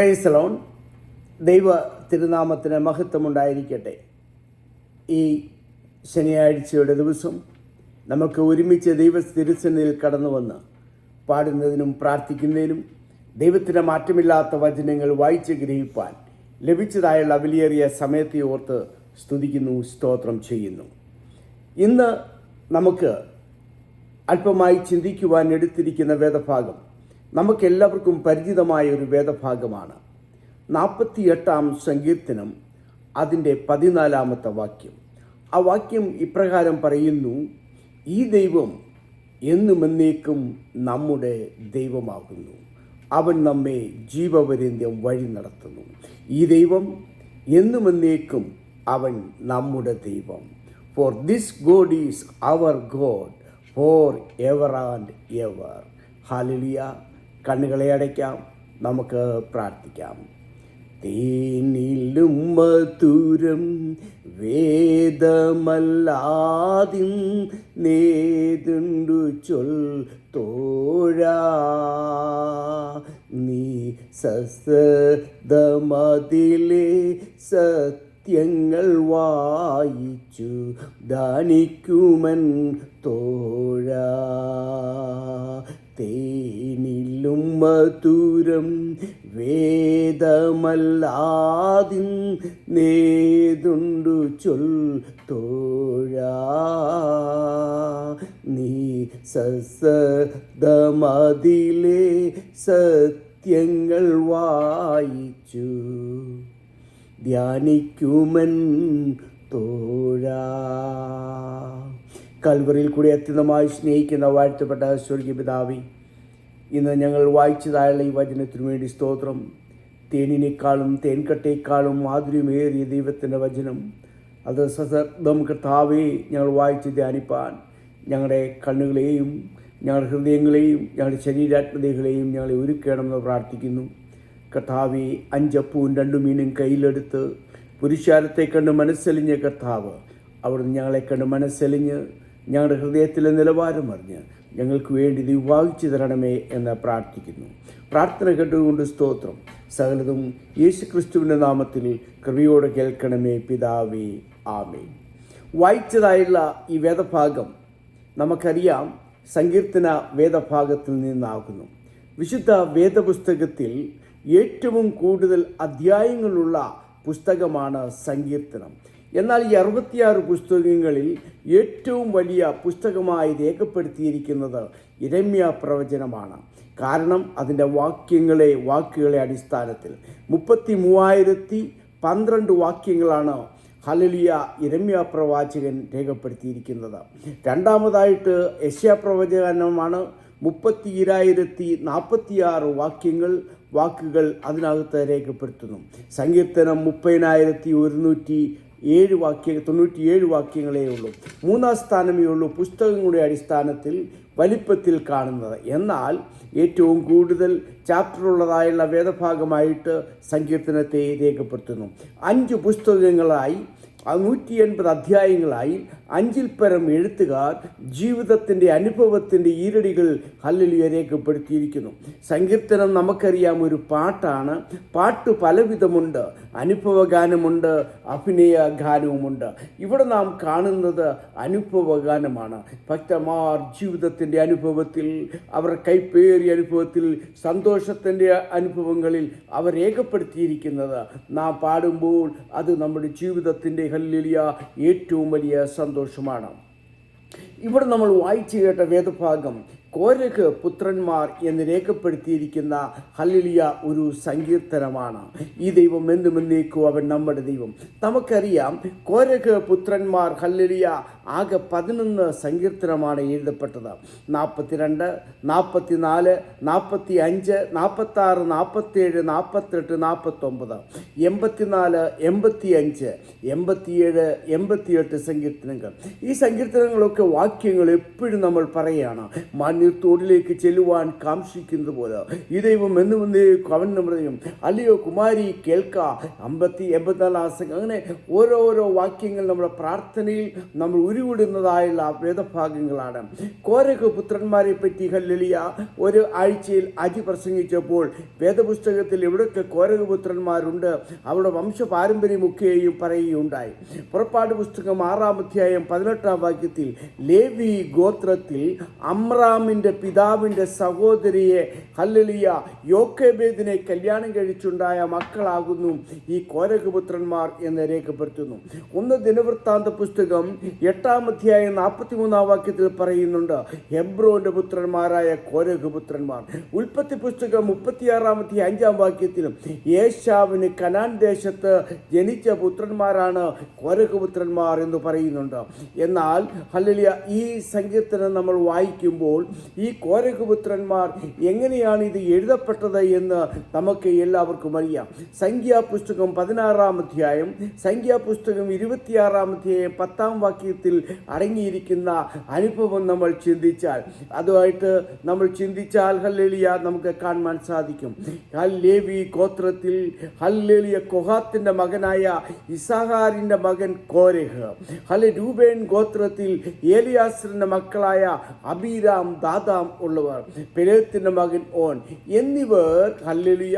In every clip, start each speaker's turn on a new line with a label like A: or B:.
A: പ്രൈസലോൺ ദൈവ തിരുനാമത്തിന് മഹത്വമുണ്ടായിരിക്കട്ടെ. ഈ ശനിയാഴ്ചയുടെ ദിവസം നമുക്ക് ഒരുമിച്ച് ദൈവ തിരുസന്നിൽ കടന്നു വന്ന് പാടുന്നതിനും പ്രാർത്ഥിക്കുന്നതിനും ദൈവത്തിന്റെ മാറ്റമില്ലാത്ത വചനങ്ങൾ വായിച്ച് ഗ്രഹിപ്പാൻ ലഭിച്ചതായുള്ള വിലയേറിയ സമയത്തെ ഓർത്ത് സ്തുതിക്കുന്നു സ്തോത്രം ചെയ്യുന്നു. ഇന്ന് നമുക്ക് അല്പമായി ചിന്തിക്കുവാൻ എടുത്തിരിക്കുന്ന വേദഭാഗം നമുക്കെല്ലാവർക്കും പരിചിതമായ ഒരു വേദഭാഗമാണ്. നാൽപ്പത്തിയെട്ടാം സങ്കീർത്തനം അതിന്റെ പതിനാലാമത്തെ വാക്യം. ആ വാക്യം ഇപ്രകാരം പറയുന്നു ഈ ദൈവം എന്നും എന്നേക്കും നമ്മുടെ ദൈവമാകുന്നു. അവൻ നമ്മെ ജീവപര്യന്തം വഴി നടത്തുന്നു. ഈ ദൈവം എന്നും എന്നേക്കും അവൻ നമ്മുടെ ദൈവം. For this God is our God forever and ever hallelujah കണ്ണുകളെ അടയ്ക്കാം. നമുക്ക് പ്രാർത്ഥിക്കാം. തേനിലും മധുരം വേദമല്ലാതിൻ നേതുണ്ടു ചൊൽ തോഴാ. നീ സസദമതിലെ സത്യങ്ങൾ വായിച്ചു ദാനിക്കുമൻ തോഴ. മധുരം വേദമല്ലാതിൻ നേതുണ്ടു ചൊൽ തോഴ. നീ സസദമതിലെ സത്യങ്ങൾ വായിച്ചു. ധ്യാനിക്കുമൻ തോഴ. കൽവറിയിൽ കൂടി അത്യന്തമായി സ്നേഹിക്കുന്ന വാഴ്ത്തപ്പെട്ട സ്വർഗീയ പിതാവി ഇന്ന് ഞങ്ങൾ വായിച്ചതായുള്ള ഈ വചനത്തിനു വേണ്ടി സ്തോത്രം. തേനിനേക്കാളും തേൻകട്ടേക്കാളും മാധുര്യമേറിയ ദൈവത്തിന്റെ വചനം. അത് സസർദം കർത്താവേ ഞങ്ങൾ വായിച്ച് ധ്യാനിപ്പാൻ. ഞങ്ങളുടെ കണ്ണുകളെയും ഞങ്ങളുടെ ഹൃദയങ്ങളെയും ഞങ്ങളുടെ ശരീരാത്മതകളെയും ഞങ്ങളെ ഒരുക്കണമെന്ന് പ്രാർത്ഥിക്കുന്നു. കർത്താവെ അഞ്ചപ്പവും രണ്ടു മീനും കയ്യിലെടുത്ത് പുരുഷാരത്തെ കണ്ട് മനസ്സലിഞ്ഞ കർത്താവ് അവിടുന്ന് ഞങ്ങളെ കണ്ട് മനസ്സലിഞ്ഞ് ഞങ്ങളുടെ ഹൃദയത്തിലെ നിലവാരം അറിഞ്ഞ് ഞങ്ങൾക്ക് വേണ്ടി വിവാഹിച്ചു തരണമേ എന്ന് പ്രാർത്ഥിക്കുന്നു. പ്രാർത്ഥന കേട്ടുകൊണ്ട് സ്തോത്രം. സകലതും യേശു ക്രിസ്തുവിന്റെ നാമത്തിൽ കൃപയോടെ കേൾക്കണമേ പിതാവേ ആമേ വായിച്ചതായുള്ള ഈ വേദഭാഗം നമുക്കറിയാം സങ്കീർത്തന വേദഭാഗത്തിൽ നിന്നാകുന്നു. വിശുദ്ധ വേദപുസ്തകത്തിൽ ഏറ്റവും കൂടുതൽ അധ്യായങ്ങളുള്ള പുസ്തകമാണ് സങ്കീർത്തനം. എന്നാൽ ഈ അറുപത്തിയാറ് പുസ്തകങ്ങളിൽ ഏറ്റവും വലിയ പുസ്തകമായി രേഖപ്പെടുത്തിയിരിക്കുന്നത് ഇരമ്യ പ്രവചനമാണ്. കാരണം അതിന്റെ വാക്യങ്ങളെ വാക്കുകളെ അടിസ്ഥാനത്തിൽ മുപ്പത്തി മൂവായിരത്തി പന്ത്രണ്ട് വാക്യങ്ങളാണ് ഹലലിയ ഇരമ്യ പ്രവാചകൻ രേഖപ്പെടുത്തിയിരിക്കുന്നത്. രണ്ടാമതായിട്ട് യശ്യ പ്രവചനമാണ് മുപ്പത്തി ഇരായിരത്തി നാൽപ്പത്തിയാറ് വാക്യങ്ങൾ വാക്കുകൾ അതിനകത്ത് രേഖപ്പെടുത്തുന്നു. സങ്കീർത്തനം മുപ്പതിനായിരത്തി ഒരുന്നൂറ്റി ഏഴ് വാക്യ തൊണ്ണൂറ്റിയേഴ് വാക്യങ്ങളേ ഉള്ളൂ. മൂന്നാം സ്ഥാനമേ ഉള്ളൂ പുസ്തകങ്ങളുടെ അടിസ്ഥാനത്തിൽ വലിപ്പത്തിൽ കാണുന്നത്. എന്നാൽ ഏറ്റവും കൂടുതൽ ചാപ്റ്ററുള്ളതായുള്ള വേദഭാഗമായിട്ട് സങ്കീർത്തനത്തെ രേഖപ്പെടുത്തുന്നു. അഞ്ച് പുസ്തകങ്ങളായി നൂറ്റി എൺപത് അധ്യായങ്ങളായി അഞ്ചിൽ പരം എഴുത്തുകാർ ജീവിതത്തിന്റെ അനുഭവത്തിന്റെ ഈരടികൾ ഹല്ലിലിയ രേഖപ്പെടുത്തിയിരിക്കുന്നു. സങ്കീർത്തനം നമുക്കറിയാം ഒരു പാട്ടാണ്. പാട്ട് പലവിധമുണ്ട്. അനുഭവഗാനമുണ്ട് അഭിനയ ഗാനവുമുണ്ട് ഇവിടെ നാം കാണുന്നത് അനുഭവഗാനമാണ്. ഭക്തമാർ ജീവിതത്തിന്റെ അനുഭവത്തിൽ അവർ കൈപ്പേറിയ അനുഭവത്തിൽ സന്തോഷത്തിന്റെ അനുഭവങ്ങളിൽ അവർ രേഖപ്പെടുത്തിയിരിക്കുന്നത്. നാം പാടുമ്പോൾ അത് നമ്മുടെ ജീവിതത്തിന്റെ ഹല്ലിലിയ ഏറ്റവും വലിയ സന്തോഷമാണ്. ഇവിടെ നമ്മൾ വായിച്ചു കേട്ട വേദഭാഗം കോരഖ് പുത്രന്മാർ എന്ന് രേഖപ്പെടുത്തിയിരിക്കുന്ന ഹല്ലിലിയ ഒരു സങ്കീർത്തനമാണ്. ഈ ദൈവം എന്തുമെന്നേക്കും അവൻ നമ്മുടെ ദൈവം. നമുക്കറിയാം കോരഹ് പുത്രന്മാർ ഹല്ലിലിയ ആകെ പതിനൊന്ന് സങ്കീർത്തനമാണ് എഴുതപ്പെട്ടത്. നാൽപ്പത്തിരണ്ട് നാൽപ്പത്തിനാല് നാൽപ്പത്തി അഞ്ച് നാൽപ്പത്താറ് നാൽപ്പത്തേഴ് നാൽപ്പത്തെട്ട് നാൽപ്പത്തൊമ്പത് എൺപത്തിനാല് എൺപത്തി അഞ്ച് എൺപത്തിയേഴ് എൺപത്തിയെട്ട് സങ്കീർത്തനങ്ങൾ. ഈ സങ്കീർത്തനങ്ങളൊക്കെ വാക്യങ്ങൾ എപ്പോഴും നമ്മൾ പറയുകയാണ് നീർത്തോടിലേക്ക് ചെല്ലുവാൻ കാംക്ഷിക്കുന്നത് പോലെ ഈ ദൈവം എന്ന് എന്നേക്കും അവൻ നമ്മുടെയും അല്ലയോ കുമാരി കേൾക്ക. അമ്പത്തി എൺപത്തിനാലാം അങ്ങനെ ഓരോരോ വാക്യങ്ങൾ നമ്മുടെ പ്രാർത്ഥനയിൽ നമ്മൾ ഉരുവിടുന്നതായുള്ള വേദഭാഗങ്ങളാണ്. കോരക പുത്രന്മാരെ പറ്റി ഹല്ലലിയ ഒരു ആഴ്ചയിൽ അജി പ്രസംഗിച്ചപ്പോൾ വേദപുസ്തകത്തിൽ എവിടെയൊക്കെ കോരകപുത്രന്മാരുണ്ട് അവരുടെ വംശപാരമ്പര്യമൊക്കെയും പറയുകയുണ്ടായി. പുറപ്പാട് പുസ്തകം ആറാം അധ്യായം പതിനെട്ടാം വാക്യത്തിൽ ലേവി ഗോത്രത്തിൽ അമ്രാമിന്റെ പിതാവിന്റെ സഹോദരിയെ ഹല്ലലിയ യോക്കേബേദിനെ കല്യാണം കഴിച്ചുണ്ടായ മക്കളാകുന്നു ഈ കോരകപുത്രന്മാർ എന്ന് രേഖപ്പെടുത്തുന്നു. ഒന്ന് ദിനവൃത്താന്ത പുസ്തകം എട്ടാം അധ്യായം നാൽപ്പത്തി മൂന്നാം വാക്യത്തിൽ പറയുന്നുണ്ട് ഹെബ്രോന്റെ പുത്രന്മാരായ കോരകപുത്രന്മാർ. ഉൽപ്പത്തി പുസ്തകം മുപ്പത്തിയാറാമത്തെ അഞ്ചാം വാക്യത്തിലും യേശാവിന് കനാൻ ദേശത്ത് ജനിച്ച പുത്രന്മാരാണ് കോരകപുത്രന്മാർ എന്ന് പറയുന്നുണ്ട്. എന്നാൽ ഹല്ലലിയ ഈ സങ്കീർത്തനം നമ്മൾ വായിക്കുമ്പോൾ ഈ കോരകപുത്രന്മാർ എങ്ങനെയാണ് ഇത് എഴുതപ്പെട്ടത് എന്ന് നമുക്ക് എല്ലാവർക്കും അറിയാം. സംഖ്യാപുസ്തകം പതിനാറാം അധ്യായം സംഖ്യാപുസ്തകം ഇരുപത്തിയാറാം അധ്യായം പത്താം വാക്യത്തിൽ അടങ്ങിയിരിക്കുന്ന അനുഭവം നമ്മൾ ചിന്തിച്ചാൽ അതുമായിട്ട് നമ്മൾ ചിന്തിച്ചാൽ ഹല്ലേലിയ നമുക്ക് കാണുവാൻ സാധിക്കും. ഹല്ലേവി ഗോത്രത്തിൽ ഹല്ലേലിയ കൊഹാത്തിന്റെ മകനായ ഇസഹാറിന്റെ മകൻ കോരഹ്. ഹല രൂപേൻ ഗോത്രത്തിൽ ഏലിയാസിന്റെ മക്കളായ അബീരാം ദാദാം ഉള്ളവർ പെരേത്തിന്റെ മകൻ ഓൻ. എന്നിവർ ഹല്ലിയ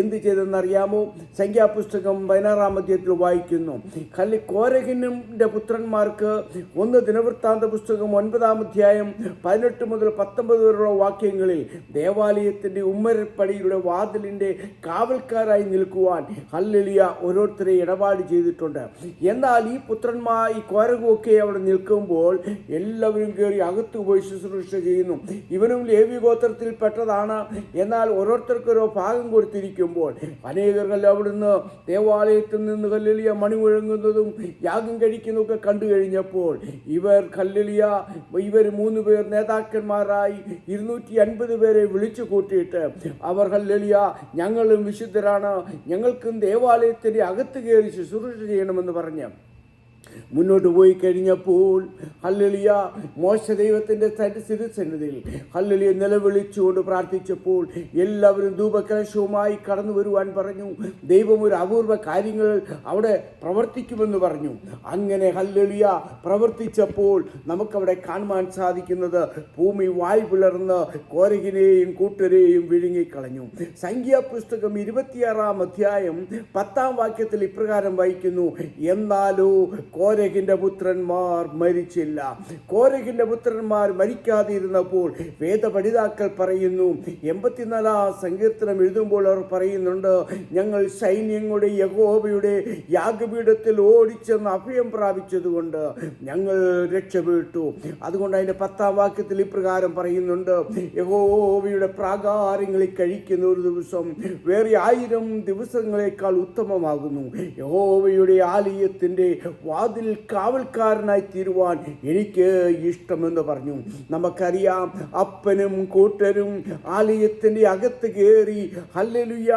A: എന്ത് ചെയ്തെന്നറിയാമോ? സംഖ്യാപുസ്തകം പതിനാറാം അധ്യായത്തിൽ വായിക്കുന്നു. ഹല്ലി കോരഹിന്റെ പുത്രന്മാർക്ക് ഒന്ന് ദിനവൃത്താന്ത പുസ്തകം ഒൻപതാം അധ്യായം പതിനെട്ട് മുതൽ പത്തൊമ്പത് വരെയുള്ള വാക്യങ്ങളിൽ ദേവാലയത്തിന്റെ ഉമ്മരപ്പടിയുടെ വാതിലിന്റെ കാവൽക്കാരായി നിൽക്കുവാൻ ഹല്ലലിയ ഓരോരുത്തരെ ഇടപാട് ചെയ്തിട്ടുണ്ട്. എന്നാൽ ഈ പുത്രന്മാർ ഈ കോരകുമൊക്കെ അവിടെ നിൽക്കുമ്പോൾ എല്ലാവരും കയറി അകത്ത് പോയി ശുശ്രൂഷ ചെയ്യുന്നു ഇവനും ലേവി ഗോത്രത്തിൽ പെട്ടതാണ്. എന്നാൽ ഓരോരുത്തർക്കൊരോ ഓരോ ഭാഗം കൊടുത്തിരിക്കുമ്പോൾ അനേകർ അവിടുന്ന് ദേവാലയത്തിൽ നിന്ന് കല്ലെളിയ മണി മുഴങ്ങുന്നതും യാഗം കഴിക്കുന്നതൊക്കെ കണ്ടു കഴിഞ്ഞപ്പോൾ ഇവർ കല്ലെളിയ ഇവർ മൂന്ന് പേർ നേതാക്കന്മാരായി ഇരുന്നൂറ്റി അൻപത് പേരെ വിളിച്ചു കൂട്ടിയിട്ട് അവർ കല്ലെളിയ ഞങ്ങളും വിശുദ്ധരാണ് ഞങ്ങൾക്കും ദേവാലയത്തിന്റെ അകത്ത് കയറി ശുശ്രൂഷ ചെയ്യണമെന്ന് പറഞ്ഞ് മുന്നോട്ട് പോയി കഴിഞ്ഞപ്പോൾ ഹല്ലലിയ മോശ ദൈവത്തിന്റെ സന്നിധിയിൽ ഹല്ലലിയ നിലവിളിച്ചുകൊണ്ട് പ്രാർത്ഥിച്ചപ്പോൾ എല്ലാവരും ധൂപകലശവുമായി കടന്നു വരുവാൻ പറഞ്ഞു. ദൈവം ഒരു അപൂർവ കാര്യങ്ങൾ അവിടെ പ്രവർത്തിക്കുമെന്ന് പറഞ്ഞു. അങ്ങനെ ഹല്ലലിയ പ്രവർത്തിച്ചപ്പോൾ നമുക്കവിടെ കാണുവാൻ സാധിക്കുന്നത് ഭൂമി വായ് പിളർന്ന് കോരകിനെയും കൂട്ടരെയും വിഴുങ്ങിക്കളഞ്ഞു. സംഖ്യാപുസ്തകം ഇരുപത്തിയാറാം അധ്യായം പത്താം വാക്യത്തിൽ ഇപ്രകാരം വായിക്കുന്നു എന്നാലോ കോരഹിന്റെ പുത്രന്മാർ മരിച്ചില്ല. കോരഹിന്റെ പുത്രന്മാർ മരിക്കാതിരുന്നപ്പോൾ വേദപഠിതാക്കൾ പറയുന്നു എൺപത്തിനാലാം സങ്കീർത്തനം എഴുതുമ്പോൾ അവർ പറയുന്നുണ്ട് ഞങ്ങൾ സൈന്യങ്ങളുടെ യഗോബയുടെ യാഗപീഠത്തിൽ ഓടിച്ചെന്ന് അഭയം പ്രാപിച്ചതുകൊണ്ട് ഞങ്ങൾ രക്ഷപ്പെട്ടു. അതുകൊണ്ട് അതിന്റെ പത്താം വാക്യത്തിൽ ഇപ്രകാരം പറയുന്നുണ്ട് യഹോവയുടെ പ്രാകാരങ്ങളിൽ കഴിക്കുന്ന ഒരു ദിവസം വേറെ ആയിരം ദിവസങ്ങളെക്കാൾ ഉത്തമമാകുന്നു. യഹോവയുടെ ആലയത്തിന്റെ വാതിൽ കാവൽക്കാരനായി തീരുവാൻ എനിക്ക് ഇഷ്ടമെന്ന് പറഞ്ഞു. നമുക്കറിയാം അപ്പനും കൂട്ടരും ആലയത്തിന്റെ അകത്ത് കയറി ഹല്ലലുയ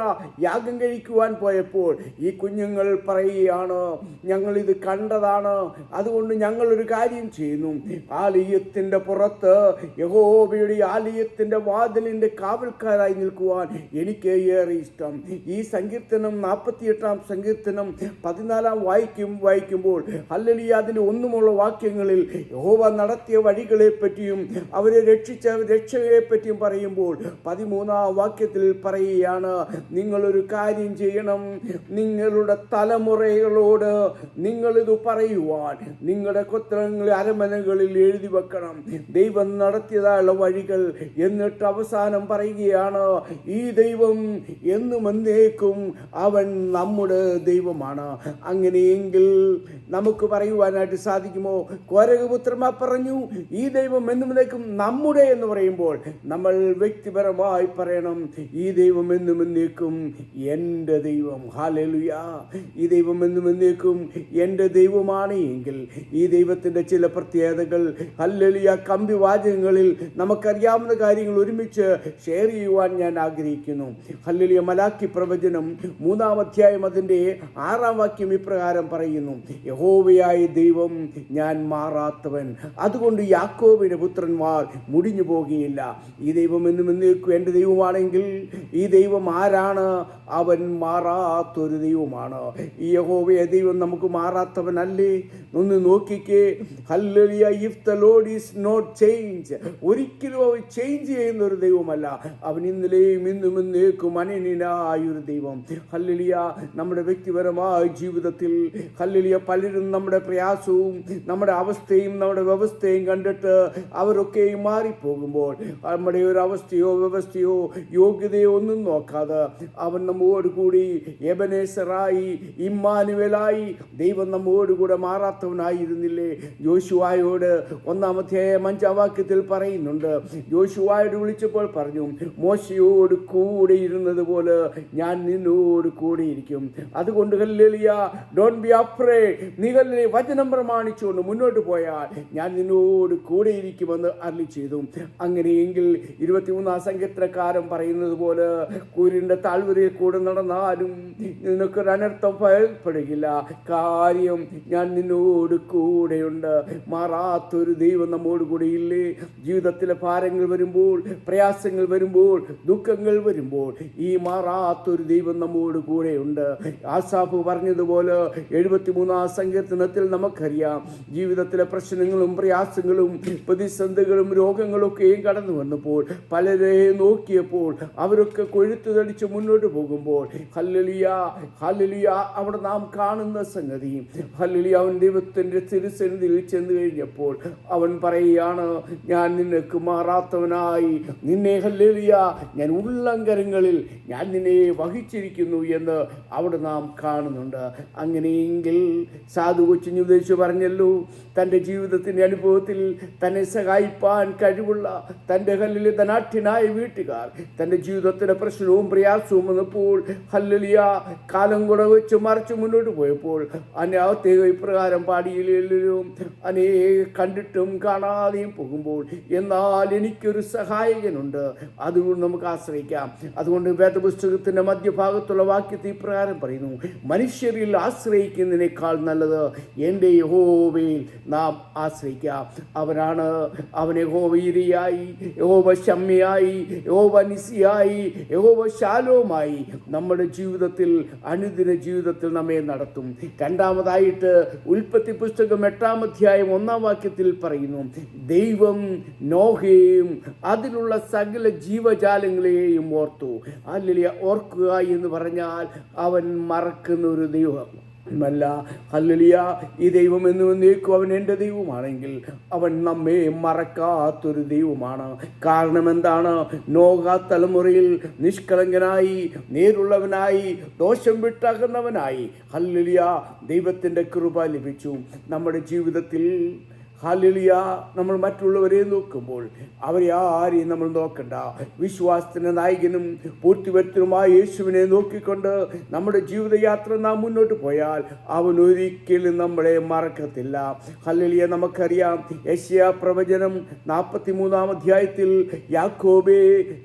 A: യാഗം കഴിക്കുവാൻ പോയപ്പോൾ ഈ കുഞ്ഞുങ്ങൾ പറയുകയാണ് ഞങ്ങൾ ഇത് കണ്ടതാണ്. അതുകൊണ്ട് ഞങ്ങളൊരു കാര്യം ചെയ്യുന്നു. ആലയത്തിന്റെ പുറത്ത് യഹോബയുടെ ആലയത്തിന്റെ വാതിലിന്റെ കാവൽക്കാരായി നിൽക്കുവാൻ എനിക്ക് ഏറെ ഇഷ്ടം. ഈ സങ്കീർത്തനം നാൽപ്പത്തിയെട്ടാം സങ്കീർത്തനം പതിനാലാം വായിക്കും വായിക്കുമ്പോൾ അല്ലലി അതിന്റെ ഒന്നുമുള്ള വാക്യങ്ങളിൽ യഹോവ നടത്തിയ വഴികളെ പറ്റിയും അവരെ രക്ഷിച്ച രക്ഷയെ പറ്റിയും പറയുമ്പോൾ പതിമൂന്നാം വാക്യത്തിൽ പറയുകയാണ് നിങ്ങളൊരു കാര്യം ചെയ്യണം. നിങ്ങളുടെ തലമുറകളോട് നിങ്ങളിത് പറയുവാൻ നിങ്ങളുടെ കൊത്തളങ്ങളിൽ അരമനകളിൽ എഴുതി വെക്കണം. ദൈവം നടത്തിയതായുള്ള വഴികൾ എന്നിട്ട് അവസാനം പറയുകയാണ് ഈ ദൈവം എന്നും എന്നേക്കും അവൻ നമ്മുടെ ദൈവമാണ്. അങ്ങനെയെങ്കിൽ നമുക്ക് പറയുവാനായിട്ട് സാധിക്കുമോ? കോരകപുത്രന്മാർ പറഞ്ഞു ഈ ദൈവം എന്നും എന്നേക്കും നമ്മുടെ എന്ന് പറയുമ്പോൾ നമ്മൾ വ്യക്തിപരമായി പറയണം ഈ ദൈവം എന്നും എന്നേക്കും എന്റെ ദൈവം. ഹാലലുയ ഈ ദൈവം എന്നും എന്നേക്കും എന്റെ ദൈവമാണ് എങ്കിൽ ഈ ദൈവത്തിന്റെ ചില പ്രത്യേകതകൾ ഹല്ലലിയ കമ്പി വാചകങ്ങളിൽ നമുക്കറിയാവുന്ന കാര്യങ്ങൾ ഒരുമിച്ച് ഷെയർ ചെയ്യുവാൻ ഞാൻ ആഗ്രഹിക്കുന്നു. ഹല്ലലിയ മലാക്കി പ്രവചനം മൂന്നാം അധ്യായം അതിന്റെ ആറാം വാക്യം ഇപ്രകാരം പറയുന്നു. യഹോവ യഹോവയായ ദൈവം ഞാൻ മാറാത്തവൻ. അതുകൊണ്ട് യാക്കോബിന്റെ പുത്രന്മാർ മുടിഞ്ഞു പോകുകയില്ല. ഈ ദൈവം എന്നും എന്നേക്കും എന്റെ ദൈവമാണെങ്കിൽ ഈ ദൈവം ആരാണ്? അവൻ മാറാത്തൊരു ദൈവമാണ്. ഈ യഹോവയ ദൈവം നമുക്ക് മാറാത്തവനല്ലേ? ഒന്ന് നോക്കിക്കേ. Hallelujah if the Lord is not change ഒരിക്കലും അവൻ ചേഞ്ച് ചെയ്യുന്ന ഒരു ദൈവമല്ല. അവൻ ഇന്നലെയും ഇന്നും എന്നേക്കും അനന്യനായ ഒരു ദൈവം. ഹല്ലിയ നമ്മുടെ വ്യക്തിപരമായ ജീവിതത്തിൽ ഹല്ലിയ പലരും നമ്മുടെ പ്രയാസവും നമ്മുടെ അവസ്ഥയും നമ്മുടെ വ്യവസ്ഥയും കണ്ടിട്ട് അവരൊക്കെയും മാറിപ്പോകുമ്പോൾ നമ്മുടെ ഒരു അവസ്ഥയോ വ്യവസ്ഥയോ യോഗ്യതയോ ഒന്നും നോക്കാതെ അവൻ നമ്മോട് കൂടി എബനേസറായി ഇമ്മാനുവലായി ദൈവം നമ്മോട് കൂടെ മാറാത്തവനായിരുന്നില്ലേ? യോശുവായോട് ഒന്നാമത്തെ വാക്യത്തിൽ പറയുന്നുണ്ട്. ജോഷുവായോട് വിളിച്ചപ്പോൾ പറഞ്ഞു മോശയോട് കൂടെ ഇരുന്നത് പോലെ ഞാൻ നിന്നോട് കൂടെ ഇരിക്കും. അതുകൊണ്ട് ഹല്ലേലൂയ ബി അഫ്രേ നീ ഹല്ലേലൂയ വചനം പ്രമാണിച്ചുകൊണ്ട് മുന്നോട്ട് പോയാൽ ഞാൻ നിന്നോട് കൂടെ ഇരിക്കുമെന്ന് അരളി ചെയ്തു. അങ്ങനെയെങ്കിൽ ഇരുപത്തിമൂന്നാം സംഗീതക്കാരൻ പറയുന്നത് പോലെ കൂരിന്റെ താഴ്വരയിൽ കൂടെ നടന്നാലും നിനക്ക് അനർത്ഥം ഭയപ്പെടുകില്ല കാര്യം ഞാൻ നിന്നോട് കൂടെയുണ്ട്. മാറാത്തൊരു ദൈവം നമ്മോട് കൂടെ ഇല്ലേ? ജീവിതത്തിലെ ഭാരങ്ങൾ വരുമ്പോൾ പ്രയാസങ്ങൾ വരുമ്പോൾ ദുഃഖങ്ങൾ വരുമ്പോൾ ഈ മാറാത്തൊരു ദൈവം നമ്മോട് കൂടെയുണ്ട്. ആസാഫ് പറഞ്ഞതുപോലെ എഴുപത്തിമൂന്നാം സങ്കീർത്തനത്തിൽ നമുക്കറിയാം. ജീവിതത്തിലെ പ്രശ്നങ്ങളും പ്രയാസങ്ങളും പ്രതിസന്ധികളും രോഗങ്ങളൊക്കെയും കടന്നു വന്നപ്പോൾ പലരെ നോക്കിയപ്പോൾ അവരൊക്കെ കൊഴുത്തു തടിച്ച് മുന്നോട്ട് പോകുമ്പോൾ ഹല്ലലിയ ഹല്ലലിയ അവിടെ നാം കാണുന്ന സംഗതി. ഹല്ലലിയ അവൻ ദൈവത്തിന്റെ തിരുസന്നിധിയിൽ ചെന്ന് കഴിഞ്ഞപ്പോൾ അവൻ പറയുകയാണ് ഞാൻ നിനക്ക് മാറാത്തവനായി. നിന്നെ ഹല്ലലിയ ഞാൻ ഉള്ളങ്കരങ്ങളിൽ ഞാൻ നിന്നെ വഹിച്ചിരിക്കുന്നു എന്ന് അവിടെ നാം കാണുന്നുണ്ട്. അങ്ങനെയെങ്കിൽ സാധു കൊച്ചിഞ്ഞു ഉദ്ദേശിച്ച് പറഞ്ഞല്ലോ തന്റെ ജീവിതത്തിന്റെ അനുഭവത്തിൽ തന്നെ സഹായിപ്പാൻ കഴിവുള്ള തന്റെ ഹല്ലിലെ ധനാഠ്യനായ വീട്ടുകാർ തന്റെ ജീവിതത്തിന്റെ പ്രശ്നവും പ്രയാസവും വന്നപ്പോൾ ഹല്ലലിയ കാലം കൂടെ വെച്ച് മറിച്ച് മുന്നോട്ട് പോയപ്പോൾ അനാവത്തെ ഇപ്രകാരം പാടിയിലും അനേ കണ്ടിട്ടും കാണാതെയും പോകുമ്പോൾ എന്നാൽ എനിക്കൊരു സഹായകനുണ്ട്. അതുകൊണ്ട് നമുക്ക് ആശ്രയിക്കാം. അതുകൊണ്ട് വേദപുസ്തകത്തിന്റെ മധ്യഭാഗത്തുള്ള വാക്യത്തെ ഇപ്രകാരം പറയുന്നു മനുഷ്യരിൽ ആശ്രയിക്കുന്നതിനേക്കാൾ നല്ലത് എന്റെ യഹോവയിൽ നാം ആശ്രയിക്കാം. അവനാണ് അവൻ യഹോവയിരിയായി യഹോവ ശമ്മിയായി യഹോവ നിസിയായി യഹോവ ശാലോമായി. നമ്മുടെ ജീവിതത്തിൽ അനുദിന ജീവിതത്തിൽ നമ്മെ നടത്തും. രണ്ടാമതായിട്ട് ഉൽപ്പത്തി പുസ്തകം എട്ടാം അധ്യായം ഒന്നാം വാക്യത്തിൽ പറയുന്നു ദൈവം നോഹയും അതിലുള്ള സകല ജീവജാലങ്ങളെയും ഓർത്തു. അല്ലെങ്കിൽ ഓർക്കുക എന്ന് പറഞ്ഞാൽ അവൻ മറക്കുന്ന ഒരു ദൈവം. മല്ല. ഹല്ലലിയ. ഈ ദൈവം എന്ന് വന്നേക്കും അവൻ എന്റെ ദൈവമാണെങ്കിൽ അവൻ നമ്മെ മറക്കാത്തൊരു ദൈവമാണ്. കാരണം എന്താണ്? നോക തലമുറയിൽ നിഷ്കളങ്കനായി നേരുള്ളവനായി ദോഷം വിട്ടകുന്നവനായി. ഹല്ലലിയ. ദൈവത്തിന്റെ കൃപ ലഭിച്ചു. നമ്മുടെ ജീവിതത്തിൽ ഹാലിലിയ നമ്മൾ മറ്റുള്ളവരെ നോക്കുമ്പോൾ അവരെ ആരെയും നമ്മൾ നോക്കണ്ട. വിശ്വാസത്തിന്റെ നായകനും പൂർത്തിവരുത്തനുമായ യേശുവിനെ നോക്കിക്കൊണ്ട് നമ്മുടെ ജീവിതയാത്ര നാം മുന്നോട്ട് പോയാൽ അവൻ ഒരിക്കലും നമ്മളെ മറക്കത്തില്ല. ഹല്ലിലിയ നമുക്കറിയാം യശ്യ പ്രവചനം നാൽപ്പത്തി മൂന്നാം അധ്യായത്തിൽ യാക്കോബേ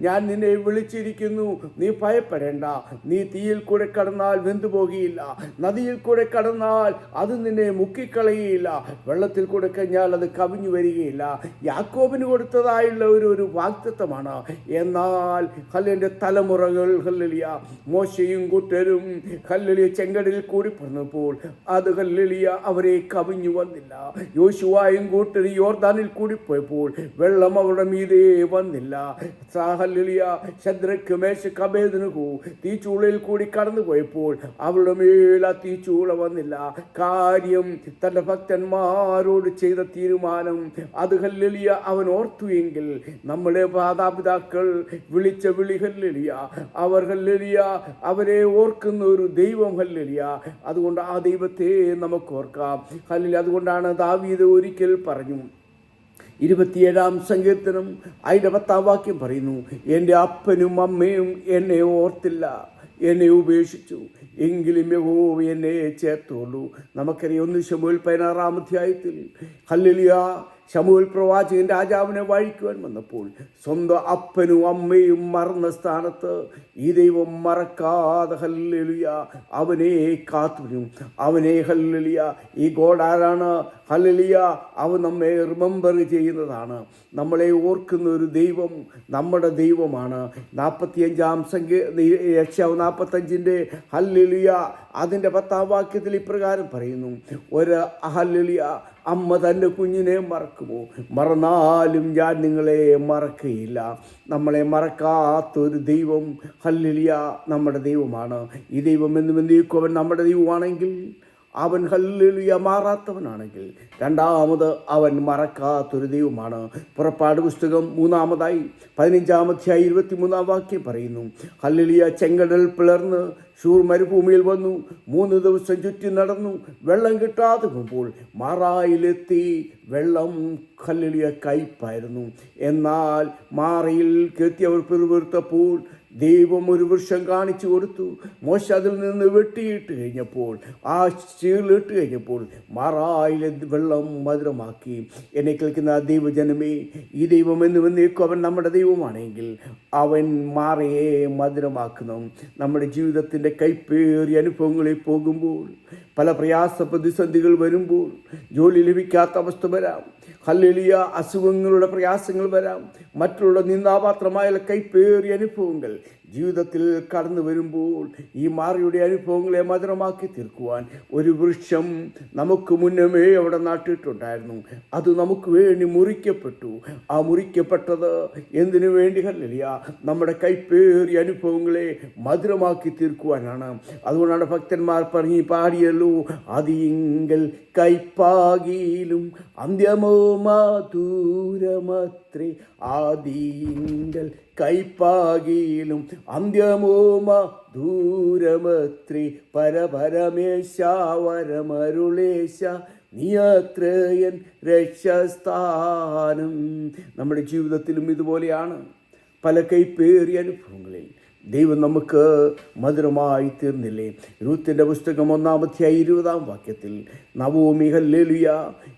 A: ഞാൻ നിന്നെ വിളിച്ചിരിക്കുന്നു. നീ ഭയപ്പെടേണ്ട. നീ തീയിൽ കൂടെ കടന്നാൽ വെന്തുപോകുകയില്ല നദിയിൽ കൂടെ കടന്നാൽ അത് നിന്നെ മുക്കിക്കളയുകയില്ല. വെള്ളത്തിൽ കൂടെ കഴിഞ്ഞാൽ അത് കവിഞ്ഞു വരികയില്ല. യാക്കോബിന് കൊടുത്തതായുള്ള ഒരു ഒരു വാക്തത്വമാണ് എന്നാൽ ഹല്ലിന്റെ തലമുറകൾ ഹല്ലലിയ മോശയും കൂട്ടരും ഹല്ലലിയ ചെങ്കടലിൽ കൂടി പറഞ്ഞപ്പോൾ അത് ഹല്ലലിയ അവരെ കവിഞ്ഞു വന്നില്ല. യോശുവായും കൂട്ടരും യോർദാനിൽ കൂടി പോയപ്പോൾ വെള്ളം അവരുടെ മീതേ വന്നില്ല. ഹല്ലലിയ ശദ്രക്ക് മേശ കബേദനുകു തീച്ചൂളയിൽ കൂടി കടന്നു പോയപ്പോൾ അവരുടെ മേൽ ആ തീച്ചൂള വന്നില്ല. കാര്യം തന്റെ ഭക്തന്മാരോട് ചെയ്ത തീരുമാനം. അത് ഹല്ലെളിയ അവൻ ഓർത്തു എങ്കിൽ നമ്മുടെ മാതാപിതാക്കൾ വിളിച്ച വിളി ഹല്ലെളിയ അവർ ഹല്ലെളിയ അവരെ ഓർക്കുന്ന ഒരു ദൈവം ഹല്ലെളിയ അതുകൊണ്ട് ആ ദൈവത്തെ നമുക്ക് ഓർക്കാം. ഹല്ലലിയ അതുകൊണ്ടാണ് ദാവീദ് ഒരിക്കൽ പറഞ്ഞു. ഇരുപത്തിയേഴാം സങ്കീർത്തനം അതിന്റെ പത്താം വാക്യം പറയുന്നു എന്റെ അപ്പനും അമ്മയും എന്നെ ഓർത്തില്ല. എന്നെ ഉപേക്ഷിച്ചു. എങ്കിലും യഹോവ എന്നെ ചേർത്തുള്ളൂ നമുക്കറിയാം ഒന്ന് ശമുൽ പതിനാറാം അധ്യായത്തിൽ ഹല്ലിലിയ ശമുൽ പ്രവാചകൻ രാജാവിനെ വഴിക്കുവാൻ വന്നപ്പോൾ സ്വന്തം അപ്പനും അമ്മയും മറന്ന സ്ഥാനത്ത് ഈ ദൈവം മറക്കാതെ ഹല്ലെളിയ അവനെ കാത്തുനും അവനെ ഹല്ലെളിയ ഈ ഗോഡാരാണ് ആരാണ്? ഹല്ലുലിയ അവൻ നമ്മെ റിമെമ്പർ ചെയ്യുന്നതാണ്. നമ്മളെ ഓർക്കുന്ന ഒരു ദൈവം നമ്മുടെ ദൈവമാണ്. നാൽപ്പത്തിയഞ്ചാം സംഖ്യ യക്ഷാവ് നാൽപ്പത്തഞ്ചിന്റെ ഹല്ലെളിയ അതിന്റെ പത്താം വാക്യത്തിൽ ഇപ്രകാരം പറയുന്നു. ഒരു ഹല്ലുലിയ അമ്മ തന്റെ കുഞ്ഞിനെ മറക്കുമോ? മറന്നാലും ഞാൻ നിങ്ങളെ മറക്കുകയില്ല നമ്മളെ മറക്കാത്തൊരു ദൈവം ഹല്ലിലിയ നമ്മുടെ ദൈവമാണ്. ഈ ദൈവം എന്നും എന്നേക്കും അവൻ നമ്മുടെ ദൈവമാണെങ്കിൽ അവൻ ഹല്ലിലിയ മാറാത്തവനാണെങ്കിൽ. രണ്ടാമത് അവൻ മറക്കാത്തൊരു ദൈവമാണ്. പുറപ്പാട് പുസ്തകം മൂന്നാമതായി പതിനഞ്ചാമധ്യായി ഇരുപത്തി മൂന്നാം വാക്യം പറയുന്നു. ഹല്ലിലിയ ചെങ്കടൽ പിളർന്ന് ഷൂർ മരുഭൂമിയിൽ വന്നു. മൂന്ന് ദിവസം ചുറ്റി നടന്നു. വെള്ളം കിട്ടാതെ പോകുമ്പോൾ മാറായിലെത്തി. വെള്ളം കല്ലിളിയ കയ്പായിരുന്നു. എന്നാൽ മാറയിൽ കെത്തിയവർ പിറുപിറുത്തപ്പോൾ ദൈവം ഒരു വൃക്ഷം കാണിച്ചു കൊടുത്തു. മോശ അതിൽ നിന്ന് വെട്ടിയിട്ട് കഴിഞ്ഞപ്പോൾ ആ ചീളിട്ട് കഴിഞ്ഞപ്പോൾ മറായിലെ വെള്ളം മധുരമാക്കി. എന്നെ കേൾക്കുന്ന ദൈവജനമേ ഈ ദൈവം എന്ന് വന്നേക്കും അവൻ നമ്മുടെ ദൈവമാണെങ്കിൽ അവൻ മാറയെ മധുരമാക്കുന്നു. നമ്മുടെ ജീവിതത്തിന്റെ കൈപ്പേറിയ അനുഭവങ്ങളിൽ പോകുമ്പോൾ പല പ്രയാസ പ്രതിസന്ധികൾ വരുമ്പോൾ ജോലി ലഭിക്കാത്ത അവസ്ഥ വരാം. ഹല്ലേലിയ അസുഖങ്ങളുടെ പ്രയാസങ്ങൾ വരാം. മറ്റുള്ള നിന്ദാപാത്രമായ കൈപ്പേറിയ അനുഭവങ്ങൾ ജീവിതത്തിൽ കടന്നു വരുമ്പോൾ ഈ മാറിയുടെ അനുഭവങ്ങളെ മധുരമാക്കി തീർക്കുവാൻ ഒരു വൃക്ഷം നമുക്ക് മുന്നമേ അവിടെ നാട്ടിട്ടുണ്ടായിരുന്നു. അത് നമുക്ക് വേണ്ടി മുറിക്കപ്പെട്ടു. ആ മുറിക്കപ്പെട്ടത് എന്തിനു വേണ്ടി ഹല്ലേലിയ? നമ്മുടെ കൈപ്പേറിയ അനുഭവങ്ങളെ മധുരമാക്കി തീർക്കുവാനാണ്. അതുകൊണ്ടാണ് ഭക്തന്മാർ പറഞ്ഞ് പാടിയല്ലോ അതിങ്കൽ കൈപ്പാകിയിലും അന്ത്യമോ മാധൂരമത്രേ ആദിങ്കൽ കൈപ്പാകിയിലും അന്ത്യമോ ദൂരമത്രി പരപരമേശ വരമരുളേശ നീയത്രയൻ രക്ഷസ്ഥാനം. നമ്മുടെ ജീവിതത്തിലും ഇതുപോലെയാണ്. പല കൈപ്പേറിയ അനുഭവങ്ങളിൽ ദൈവം നമുക്ക് മധുരമായി തീർന്നില്ലേ? രൂത്തിന്റെ പുസ്തകം ഒന്നാമധ്യായ ഇരുപതാം വാക്യത്തിൽ നവോമി ഹല്ലേലുയ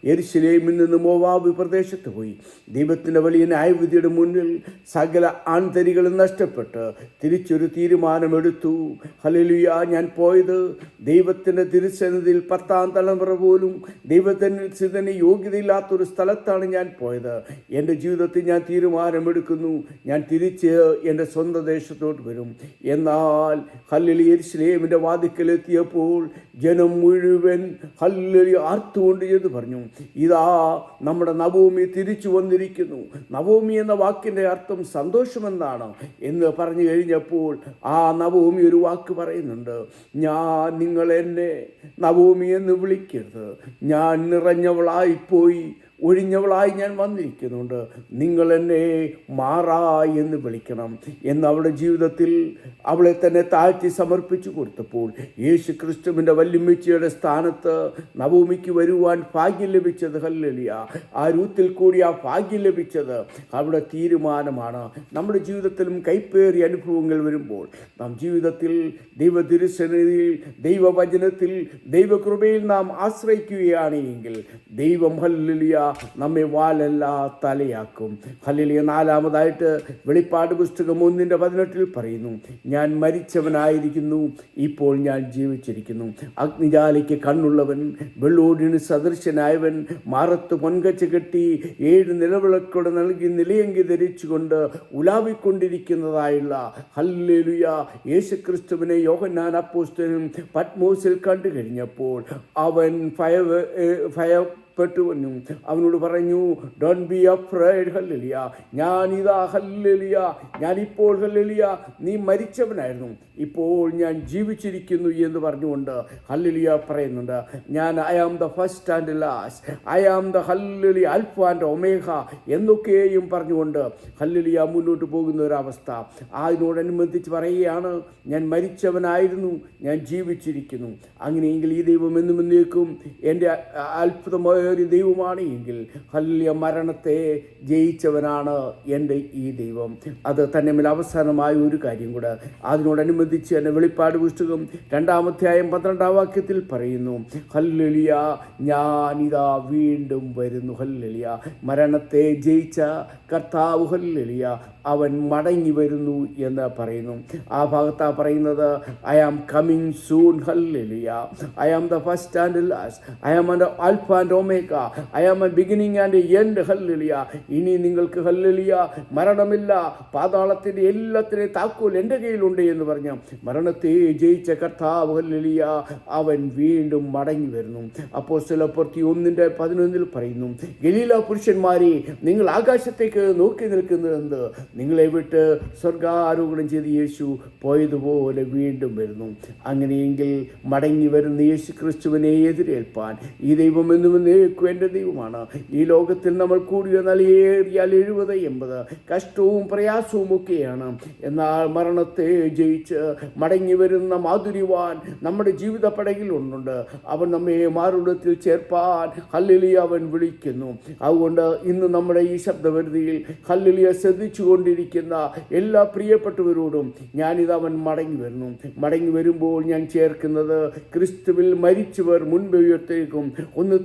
A: എരിശിലേമിൽ നിന്ന് മോവാബ് പ്രദേശത്ത് പോയി. ദൈവത്തിന്റെ വലിയ ന്യായവിധിയുടെ മുന്നിൽ സകല ആൺതരികളും നഷ്ടപ്പെട്ട് തിരിച്ചൊരു തീരുമാനമെടുത്തു. ഹലലുയ ഞാൻ പോയത് ദൈവത്തിന്റെ തിരുസന്നിധിയിൽ പത്താം തലമുറ പോലും ദൈവത്തിന് യോഗ്യതയില്ലാത്തൊരു സ്ഥലത്താണ് ഞാൻ പോയത്. എന്റെ ജീവിതത്തിൽ ഞാൻ തീരുമാനമെടുക്കുന്നു. ഞാൻ തിരിച്ച് എന്റെ സ്വന്തം ദേശത്തോട്ട് വരും എന്നാൽ ഹല്ലലി എരിശ്ലേമിന്റെ വാതിക്കലെത്തിയപ്പോൾ ജനം മുഴുവൻ ഹല്ലലി ആർത്തുകൊണ്ട് എന്ന് പറഞ്ഞു. ഇതാ നമ്മുടെ നവോമി തിരിച്ചു വന്നിരിക്കുന്നു. നവോമി എന്ന വാക്കിന്റെ അർത്ഥം സന്തോഷമെന്നാണ് എന്ന് പറഞ്ഞു കഴിഞ്ഞപ്പോൾ ആ നവോമി ഒരു വാക്ക് പറയുന്നുണ്ട്. ഞാൻ നിങ്ങൾ എന്നെ നവോമി എന്ന് വിളിക്കരുത്. ഞാൻ നിറഞ്ഞവളായിപ്പോയി. ഒഴിഞ്ഞവളായി ഞാൻ വന്നിരിക്കുന്നുണ്ട്. നിങ്ങൾ എന്നെ മാറായി എന്ന് വിളിക്കണം എന്ന് അവളുടെ ജീവിതത്തിൽ അവളെ തന്നെ താഴ്ത്തി സമർപ്പിച്ചു കൊടുത്തപ്പോൾ യേശു ക്രിസ്തുവിന്റെ വല്യമ്മച്ചിയുടെ സ്ഥാനത്ത് നവൂമിക്ക് വരുവാൻ ഭാഗ്യം ലഭിച്ചത് ഹല്ലലിയ. ആ രൂത്തിൽ കൂടി ആ ഭാഗ്യം ലഭിച്ചത് അവിടെ തീരുമാനമാണ്. നമ്മുടെ ജീവിതത്തിലും കൈപ്പേറിയ അനുഭവങ്ങൾ വരുമ്പോൾ നാം ജീവിതത്തിൽ ദൈവ ദൈവവചനത്തിൽ ദൈവകൃപയിൽ നാം ആശ്രയിക്കുകയാണെങ്കിൽ ദൈവം ഹല്ലലിയ നമ്മെ വാലെല്ലാ തലയാക്കും. ഹലിലിയ നാലാമതായിട്ട് വെളിപ്പാട് പുസ്തകം ഒന്നിന്റെ പതിനെട്ടിൽ പറയുന്നു ഞാൻ മരിച്ചവനായിരിക്കുന്നു ഇപ്പോൾ ഞാൻ ജീവിച്ചിരിക്കുന്നു. അഗ്നിജാലിക്ക് കണ്ണുള്ളവൻ വെള്ളോടിന് സദൃശനായവൻ മാറത്ത് പൊൻകച്ച കെട്ടി ഏഴ് നിലവിളക്കോടെ നൽകി നിലയങ്കി ധരിച്ചുകൊണ്ട് ഉലാവിക്കൊണ്ടിരിക്കുന്നതായുള്ള ഹല്ലേലുയ. യേശുക്രിസ്തുവിനെ യോഹന്നാൻ അപ്പോസ്തനും പത്മോസിൽ കണ്ടു കഴിഞ്ഞപ്പോൾ അവൻ ഭയ ഭയ പെട്ടുവന്നു അവനോട് പറഞ്ഞു ഡോൺ ബി അഫ്രൈഡ് ഹല്ലലിയ. ഞാനിതാ ഹല്ലലിയ. ഞാനിപ്പോൾ ഹല്ലലിയ നീ മരിച്ചവനായിരുന്നു. ഇപ്പോൾ ഞാൻ ജീവിച്ചിരിക്കുന്നു എന്ന് പറഞ്ഞുകൊണ്ട് ഹല്ലലിയ പറയുന്നുണ്ട് ഞാൻ I am the first and last I am the ഹല്ലലി alpha and omega എന്നൊക്കെയും പറഞ്ഞുകൊണ്ട് ഹല്ലലിയ മുന്നോട്ട് പോകുന്ന ഒരവസ്ഥ അതിനോടനുബന്ധിച്ച് പറയുകയാണ് ഞാൻ മരിച്ചവനായിരുന്നു. ഞാൻ ജീവിച്ചിരിക്കുന്നു. അങ്ങനെയെങ്കിൽ ഈ ദൈവം എന്നും എന്നേക്കും എന്റെ അത്ഭുതമായ ഒരു ദൈവമാണ് എങ്കിൽ ഹല്യ മരണത്തെ ജയിച്ചവനാണ് എന്റെ ഈ ദൈവം. അത് തന്നെ മേൽ അവസാനമായ ഒരു കാര്യം കൂടെ അതിനോടനുബന്ധിച്ച് എന്റെ വെളിപ്പാട് പുസ്തകം രണ്ടാമധ്യായം പന്ത്രണ്ടാം വാക്യത്തിൽ പറയുന്നു ഹല്ലുലിയ ഞാനിതാ വീണ്ടും വരുന്നു. ഹല്ലുലിയ. മരണത്തെ ജയിച്ച കർത്താവ് ഹല്ലുലിയ അവൻ മടങ്ങി വരുന്നു എന്ന് പറയുന്നു. ആ ഭാഗത്താ പറയുന്നത് I am coming soon. Hallelujah. I am the first and last. I am and alpha and omega I am a beginning and end hallelujah ഇനി നിങ്ങൾക്ക് ഹല്ലിയ മരണമില്ല. പാതാളത്തിന്റെ എല്ലാത്തിനെയും താക്കോൽ എന്റെ കയ്യിലുണ്ട് എന്ന് പറഞ്ഞു. മരണത്തെ ജയിച്ച കർത്താവ് ഹല്ലിയ അവൻ വീണ്ടും മടങ്ങി വരുന്നു. അപ്പോൾ സ്ഥലപ്പുറത്തി ഒന്നിന്റെ പതിനൊന്നിൽ പറയുന്നു ഗലീല പുരുഷന്മാരെ നിങ്ങൾ ആകാശത്തേക്ക് നോക്കി നിൽക്കുന്നതെന്ത് നിങ്ങളെ വിട്ട് സ്വർഗാരോഹണം ചെയ്ത് യേശു പോയതുപോലെ വീണ്ടും വരുന്നു. അങ്ങനെയെങ്കിൽ മടങ്ങി വരുന്ന യേശു ക്രിസ്തുവിനെ എതിരേൽപ്പാൻ ഈ ദൈവം എന്നും എന്നേക്കും ദൈവമാണ്. ഈ ലോകത്തിൽ നമ്മൾ കൂടി വന്നാൽ ഏറിയാൽ എഴുപത് എൺപത്. കഷ്ടവും പ്രയാസവും ഒക്കെയാണ്. എന്നാൽ മരണത്തെ ജയിച്ച് മടങ്ങി വരുന്ന മാധുരിവാൻ നമ്മുടെ ജീവിത പടകിലുണ്ട് അവൻ നമ്മെ മാറുടത്തിൽ ചേർപ്പാൻ ഹല്ലിലി അവൻ വിളിക്കുന്നു. അതുകൊണ്ട് ഇന്ന് നമ്മുടെ ഈ ശബ്ദപരിധിയിൽ ഹല്ലിലിയ ശ്രദ്ധിച്ചു കൊണ്ടിരിക്കുന്ന എല്ലാ പ്രിയപ്പെട്ടവരോടും ഞാനിത് അവൻ മടങ്ങി വരുന്നു. മടങ്ങി വരുമ്പോൾ ഞാൻ ചേർക്കുന്നത് ക്രിസ്തുവിൽ മരിച്ചവർ മുൻപ് ഉയർത്തേക്കും. ഒന്ന്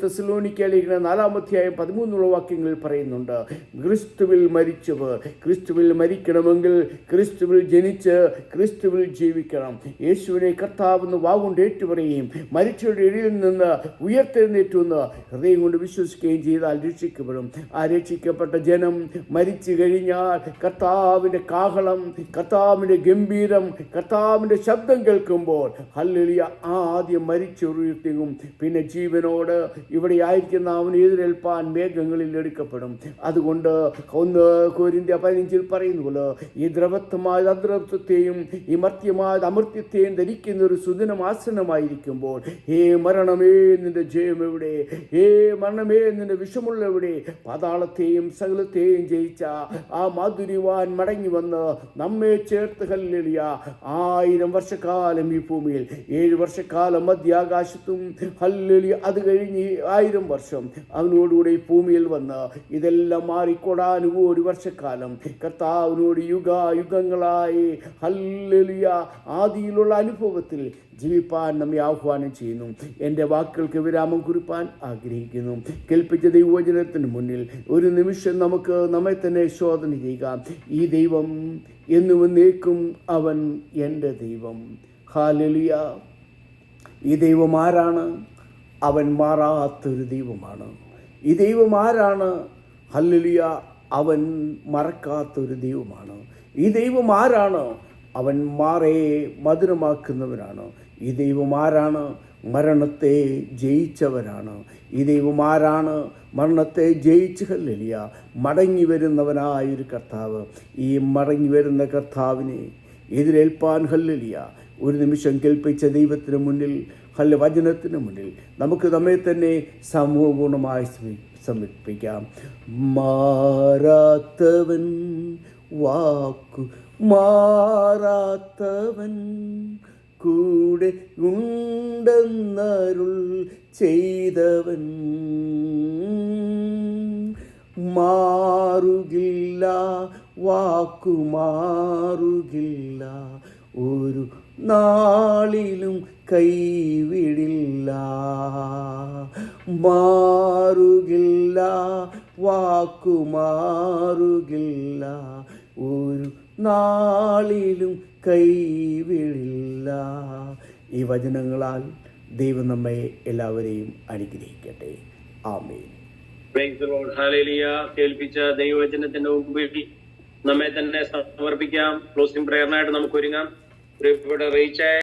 A: തെസലോണിക്ക ലേഖന നാലാമധ്യായം പതിമൂന്നുള്ള വാക്യങ്ങളിൽ പറയുന്നുണ്ട് ക്രിസ്തുവിൽ മരിച്ചവർ ക്രിസ്തുവിൽ മരിക്കണമെങ്കിൽ ക്രിസ്തുവിൽ ജനിച്ച് ക്രിസ്തുവിൽ ജീവിക്കണം. യേശുവിനെ കർത്താവെന്ന് വാഗുകൊണ്ട് ഏറ്റുപറയുകയും മരിച്ചവരുടെ ഇടയിൽ നിന്ന് ഉയർത്തെഴുന്നേറ്റുവെന്ന് ഹൃദയം കൊണ്ട് വിശ്വസിക്കുകയും ചെയ്താൽ രക്ഷിക്കപ്പെടും. ആ രക്ഷിക്കപ്പെട്ട ജനം മരിച്ചു കഴിഞ്ഞാൽ കർത്താവിന്റെ കാഹളം കർത്താവിന്റെ ഗംഭീരം കർത്താവിന്റെ ശബ്ദം കേൾക്കുമ്പോൾ ഹല്ലിയ ആദ്യം മരിച്ചുയർത്തിയും പിന്നെ ജീവനോട് ഇവിടെ ആയിരിക്കുന്ന അവൻ എതിരേൽപ്പാൻ മേഘങ്ങളിൽ എടുക്കപ്പെടും. അതുകൊണ്ട് ഒന്ന് കോരിന്ത്യ പതിനഞ്ചിൽ പറയുന്നു ഈ ദ്രവത്വമായ അദ്രവത്വത്തെയും ഈ മർത്യമായ അമർത്യത്തെയും ധരിക്കുന്ന ഒരു സുദിനം ആസനമായിരിക്കുമ്പോൾ ഹേ മരണമേ നിന്റെ ജയം എവിടെ? ഹേ മരണമേ നിന്റെ വിഷമുള്ള എവിടെ? പാതാളത്തെയും സകലത്തെയും ജയിച്ച ആ മാധുരിവാൻ മടങ്ങി വന്ന് നമ്മെ ചേർത്ത് കല്ലെളിയ ആയിരം വർഷക്കാലം ഈ ഭൂമിയിൽ. ഏഴ് വർഷക്കാലം മധ്യാകാശത്തും ഹല്ലെളി അത് കഴിഞ്ഞ് ആയിരം വർഷം അവനോടുകൂടെ ഭൂമിയിൽ വന്ന് ഇതെല്ലാം മാറിക്കൊടാനുകോടി വർഷക്കാലം. കർത്താവിനോട് യുഗ യുഗങ്ങളായി ഹല്ലെലിയ ആദിയിലുള്ള അനുഭവത്തിൽ ജീവിപ്പാൻ നമ്മെ ആഹ്വാനം ചെയ്യുന്നു. എന്റെ വാക്കുകൾക്ക് വിരാമം കുറിപ്പാൻ ആഗ്രഹിക്കുന്നു. കേൾപ്പിച്ച ദൈവവചനത്തിന് മുന്നിൽ ഒരു നിമിഷം നമുക്ക് നമ്മെ തന്നെ ശോധന ചെയ്യുക. ഈ ദൈവം എന്നും എന്നേക്കും അവൻ എന്റെ ദൈവം. ഹാലലിയ ഈ ദൈവം ആരാണ്? അവൻ മാറാത്തൊരു ദൈവമാണ്. ഈ ദൈവം ആരാണ്? ഹല്ലുലിയ. അവൻ മറക്കാത്തൊരു ദൈവമാണ്. ഈ ദൈവം ആരാണ്? അവൻ മാറേ മധുരമാക്കുന്നവനാണ്. ഈ ദൈവം ആരാണ്? മരണത്തെ ജയിച്ചവനാണ്. ഈ ദൈവം ആരാണ്? മരണത്തെ ജയിച്ച് ഹല്ലുലിയ. മടങ്ങി വരുന്നവനായൊരു കർത്താവ്. ഈ മടങ്ങി വരുന്ന കർത്താവിനെ എതിരേൽപ്പാൻ ഹല്ലുലിയ. ഒരു നിമിഷം കേൾപ്പിച്ച ദൈവത്തിന് മുന്നിൽ ഹല്ല വചനത്തിന് മുന്നിൽ നമുക്ക് നമ്മെ തന്നെ സമൂഹപൂർണമായി സമി- സമർപ്പിക്കാം. മാറാത്തവൻ വാക്കു മാറാത്തവൻ കൂടെ ഉണ്ടെന്നരുൾ ചെയ്തവൻ മാറുകില്ല വാക്കു മാറുകില്ല. ഒരു നാളിലും കൈവിടില്ല മാറുകില്ല വാക്കു മാറുകില്ല. ഒരു നാളിലും കൈവിടില്ല ഈ വചനങ്ങളാൽ ദൈവം നമ്മെ എല്ലാവരെയും അനുഗ്രഹിക്കട്ടെ.
B: Hallelujah. കേൾപ്പിച്ച ദൈവവചനത്തിന്റെ മുമ്പിൽ നമ്മെ തന്നെ സമർപ്പിക്കാം. ക്ലോസിംഗ് പ്രേരണയായിട്ട് നമുക്ക് ഒരുങ്ങാം. പ്രിയപ്പെട്ട റീച്ചായ